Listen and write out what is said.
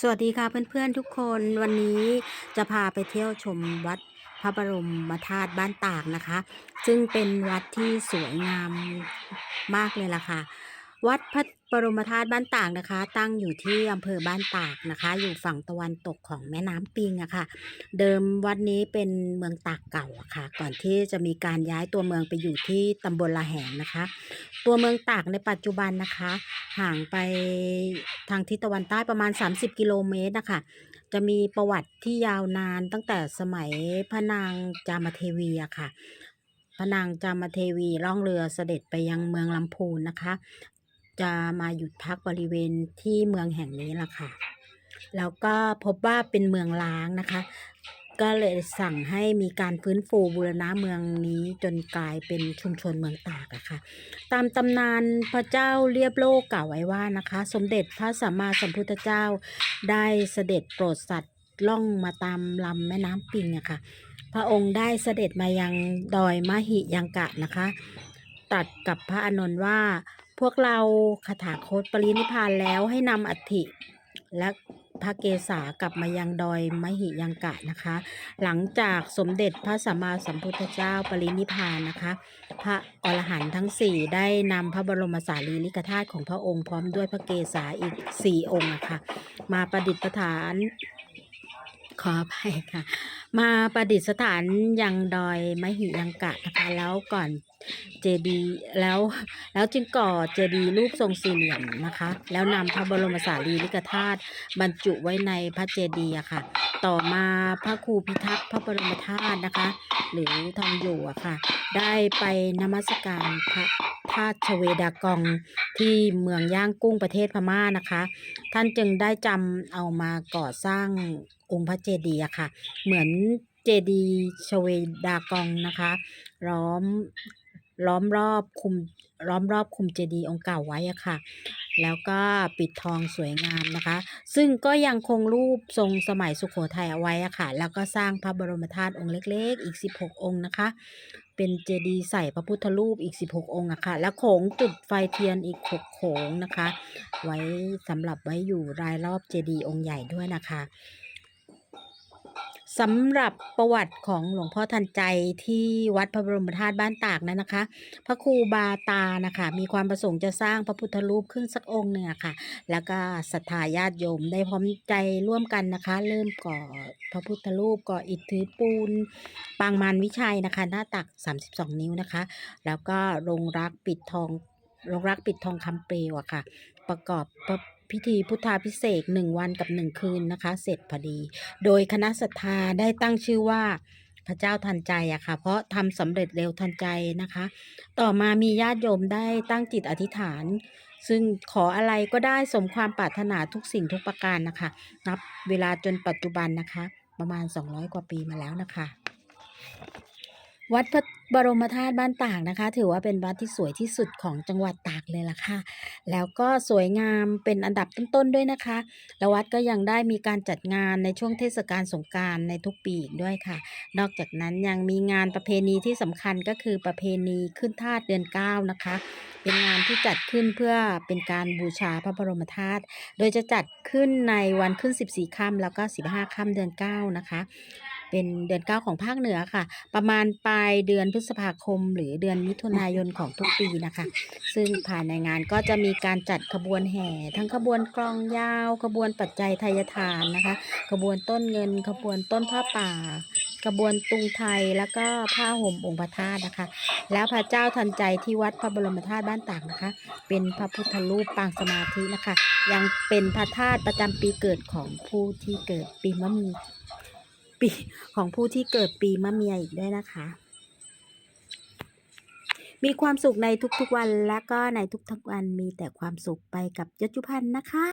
สวัสดีค่ะเพื่อนๆทุกคนวันนี้จะพาไปเที่ยวชมวัดพระบรมธาตุบ้านตากนะคะ ซึ่งเป็นวัดที่สวยงามมากเลยล่ะค่ะ วัดพระบรมธาตุบ้านตากนะคะ ตั้งอยู่ที่อำเภอบ้านตากนะคะ อยู่ฝั่งตะวันตกของแม่น้ำปิงอะค่ะ เดิมวัดนี้เป็นเมืองตากเก่าอะค่ะ ก่อนที่จะมีการย้ายตัวเมืองไปอยู่ที่ตำบลละแหงนะคะ ตัวเมืองตากในปัจจุบันนะคะ ห่างไปทางทิศตะวันใต้ประมาณ 30 กิโลเมตรนะคะจะมีประวัติที่ยาวนานตั้งแต่สมัยพระนางจามเทวีอะค่ะพระนางจามเทวีล่องเรือเสด็จไปยังเมืองลำพูนนะคะ จะมาหยุดพักบริเวณที่เมืองแห่งนี้ล่ะค่ะแล้วก็พบว่าเป็นเมืองล้างนะคะ ก็เลยสั่งให้มีการฟื้นฟูบูรณะเมืองนี้จนกลายเป็นชุมชนเมืองตากอะค่ะ ตามตำนานพระเจ้าเรียบโลกกล่าวไว้ว่านะคะ สมเด็จพระสัมมาสัมพุทธเจ้าได้เสด็จโปรดสัตว์ล่องมาตามลำแม่น้ำปิงอะค่ะ พระองค์ได้เสด็จมายังดอยมหิยังกะนะคะตัดกับพระอานนท์ว่า พวกเราคาถาโคตปรินิพพานแล้วให้นำอัฐิและ พระเกศากลับมายังดอยมหิยังกะนะคะ หลังจากสมเด็จพระสัมมาสัมพุทธเจ้าปรินิพานนะคะ พระอรหันต์ทั้งสี่ได้นำพระบรมสารีริกธาตุของพระองค์พร้อมด้วยพระเกศาอีกสี่องค์อะคะมาประดิษฐานขออภัยค่ะ มาประดิษฐานยังดอยมหิยังกะนะคะแล้วก่อน เจดีย์แล้ว แล้วจึงก่อเจดีย์รูปทรงสี่เหลี่ยมนะคะ แล้วนำพระบรมสารีริกธาตุบรรจุไว้ในพระเจดีย์อะค่ะ ต่อมาพระครูพิทักษ์พระบรมธาตุนะคะ หรือทองอยู่อะค่ะ ได้ไปนมัสการพระธาตุชเวดากองที่เมืองย่างกุ้งประเทศพม่านะคะ ท่านจึงได้จำเอามาก่อสร้างองค์พระเจดีย์อะค่ะ เหมือนเจดีย์ชเวดากองนะคะ ล้อม ล้อมรอบคุมล้อมรอบคุมเจดีย์องค์เก่าไว้อะค่ะ แล้วก็ปิดทองสวยงามนะคะ ซึ่งก็ยังคงรูปทรงสมัยสุขโขทัยเอาไว้อะค่ะ แล้วก็สร้างพระบรมธาตุองค์เล็กๆ อีก 16 องค์นะคะ เป็นเจดีย์ใส่พระพุทธรูปอีก 16 องค์อะค่ะ และโขงจุดไฟเทียนอีก 6 โขงนะคะ ไว้สำหรับไว้อยู่รายรอบเจดีย์องค์ใหญ่ด้วยนะคะ สำหรับประวัติของหลวงพ่อทันใจที่วัดพระบรมธาตุบ้านตากนั้นนะคะ พระครูบาตานะคะ มีความประสงค์จะสร้างพระพุทธรูปขึ้นสักองค์หนึ่งอะค่ะ แล้วก็ศรัทธาญาติโยมได้พร้อมใจร่วมกันนะคะ เริ่มก่อพระพุทธรูปก่ออิฐถือปูน ปางมารวิชัยนะคะ หน้าตัก 32 นิ้วนะคะ แล้วก็ลงรักปิดทองลงรักปิดทองคำเปลวอะค่ะ ประกอบพิธีพุทธาพิเศษหนึ่งวันกับหนึ่งคืนนะคะ เสร็จพอดี โดยคณะศรัทธาได้ตั้งชื่อว่าพระเจ้าทันใจอะค่ะ เพราะทำสำเร็จเร็วทันใจนะคะ ต่อมามีญาติโยมได้ตั้งจิตอธิษฐาน ซึ่งขออะไรก็ได้สมความปรารถนาทุกสิ่งทุกประการนะคะ นับเวลาจนปัจจุบันนะคะ ประมาณ 200 กว่าปีมาแล้วนะคะ วัดพระบรมธาตุบ้านตากนะคะ ถือว่าเป็นวัดที่สวยที่สุดของจังหวัดตากเลยล่ะค่ะ แล้วก็สวยงามเป็นอันดับต้นๆด้วยนะคะ แล้ววัดก็ยังได้มีการจัดงานในช่วงเทศกาลสงการในทุกปีอีกด้วยค่ะ นอกจากนั้นยังมีงานประเพณีที่สำคัญก็คือประเพณีขึ้นธาตุเดือนเก้านะคะ เป็นงานที่จัดขึ้นเพื่อเป็นการบูชาพระบรมธาตุโดยจะจัดขึ้นในวันขึ้น 14ค่ำแล้วก็ 15ค่ำเดือน9นะคะ เป็นเดือน9ของภาคเหนือค่ะ ประมาณปลายเดือนพฤษภาคม หรือเดือนมิถุนายนของทุกปีนะคะ ซึ่งภายในงานก็จะมีการจัดขบวนแห่ ทั้งขบวนกลองยาว ขบวนปัจจัยทายทานนะคะ ขบวนต้นเงิน ขบวนต้นผ้าป่า ขบวนตุงไทยแล้วก็ผ้าห่มองค์พระธาตุนะคะ แล้วพระเจ้าทันใจที่วัดพระบรมธาตุบ้านตากนะคะ เป็นพระพุทธรูปปางสมาธินะคะ ยังเป็นพระธาตุประจำปีเกิดของผู้ที่เกิดปีมะมี ปีของผู้ที่เกิดปีมะเมียอีกด้วยนะคะ มีความสุขในทุกๆวันและก็ในทุกๆวันมีแต่ความสุขไปกับยศจุพันธ์นะคะ